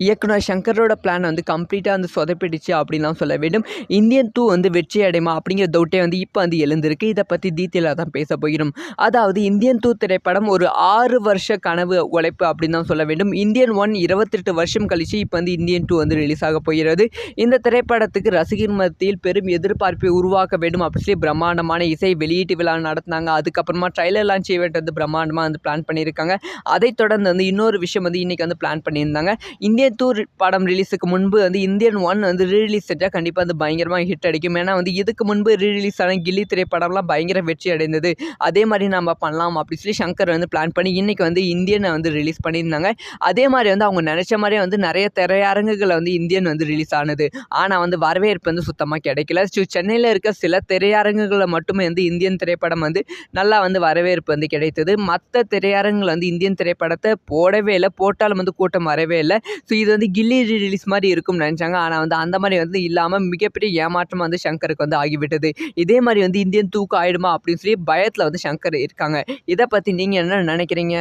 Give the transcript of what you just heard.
இயக்குனர் சங்கரோட பிளான் வந்து கம்ப்ளீட்டாக வந்து சொதப்பிடுச்சு அப்படின்லாம் சொல்ல வேண்டும். இந்தியன் டூ வந்து வெற்றி அடைமா அப்படிங்கிற டவுட்டே வந்து இப்போ வந்து எழுந்திருக்கு. இதை பற்றி டீட்டெயிலாக தான் பேச போகிறோம். அதாவது இந்தியன் டூ திரைப்படம் ஒரு ஆறு வருஷ கனவு உழைப்பு அப்படின்னு தான் சொல்ல வேண்டும். இந்தியன் ஒன் இருபத்தெட்டு வருஷம் கழிச்சு இப்போ வந்து இந்தியன் டூ வந்து ரிலீஸ் ஆக போகிறது. இந்த திரைப்படத்துக்கு ரசிகர் மத்தியில் பெரும் எதிர்பார்ப்பை உருவாக்க வேண்டும். அப்படின்னு சொல்லி பிரம்மாண்டமான இசை வெளியீட்டு விழா நடத்தினாங்க. அதுக்கப்புறமா ட்ரைலர் லான்ச் ஈவெண்ட் வந்து பிரம்மாண்டமாக வந்து பிளான் பண்ணியிருக்காங்க. அதைத் தொடர்ந்து வந்து இன்னொரு விஷயம் வந்து இன்றைக்கி வந்து பிளான் பண்ணியிருந்தாங்க. இந்தியன் டூ படம் ரிலீஸுக்கு முன்பு வந்து இந்தியன் ஒன் வந்து ரீரிலீஸ் செஞ்சால் கண்டிப்பாக வந்து பயங்கரமாக ஹிட் அடிக்கும். ஏன்னா வந்து இதுக்கு முன்பு ரீரிலீஸ் ஆன கில்லி திரைப்படம்லாம் பயங்கர வெற்றி அடைந்தது. அதே மாதிரி நம்ம பண்ணலாம் அப்படி சொல்லி சங்கர் வந்து பிளான் பண்ணி இன்றைக்கி வந்து இந்தியனை வந்து ரிலீஸ் பண்ணியிருந்தாங்க. அதே மாதிரி வந்து அவங்க நினச்ச மாதிரியே வந்து நிறைய திரையரங்குகளை வந்து இந்தியன் வந்து ரிலீஸ் ஆனது. ஆனால் வந்து வரவேற்பு வந்து சுத்தமாக கிடைக்கல. ஸோ சென்னையில் இருக்க சில திரையரங்குகளில் மட்டுமே வந்து இந்தியன் திரைப்படம் வந்து நல்லா வந்து வரவேற்பு வந்து கிடைத்தது. மற்ற திரையரங்குகள் வந்து இந்தியன் திரைப்படத்தை போடவே இல்லை. போட்டாலும் வந்து கூட்டம் வரவே இல்லை. ஸோ இது வந்து கில்லி ரிலீஸ் மாதிரி இருக்கும்னு நினச்சாங்க. ஆனால் வந்து அந்த மாதிரி வந்து இல்லாமல் மிகப்பெரிய ஏமாற்றமாக வந்து சங்கருக்கு வந்து ஆகிவிட்டது. இதே மாதிரி வந்து இந்தியன் தூக்கு ஆயிடுமா அப்படின்னு சொல்லி பயத்தில் வந்து சங்கர் இருக்காங்க. இதை பற்றி நீங்கள் என்ன நினைக்கிறீங்க?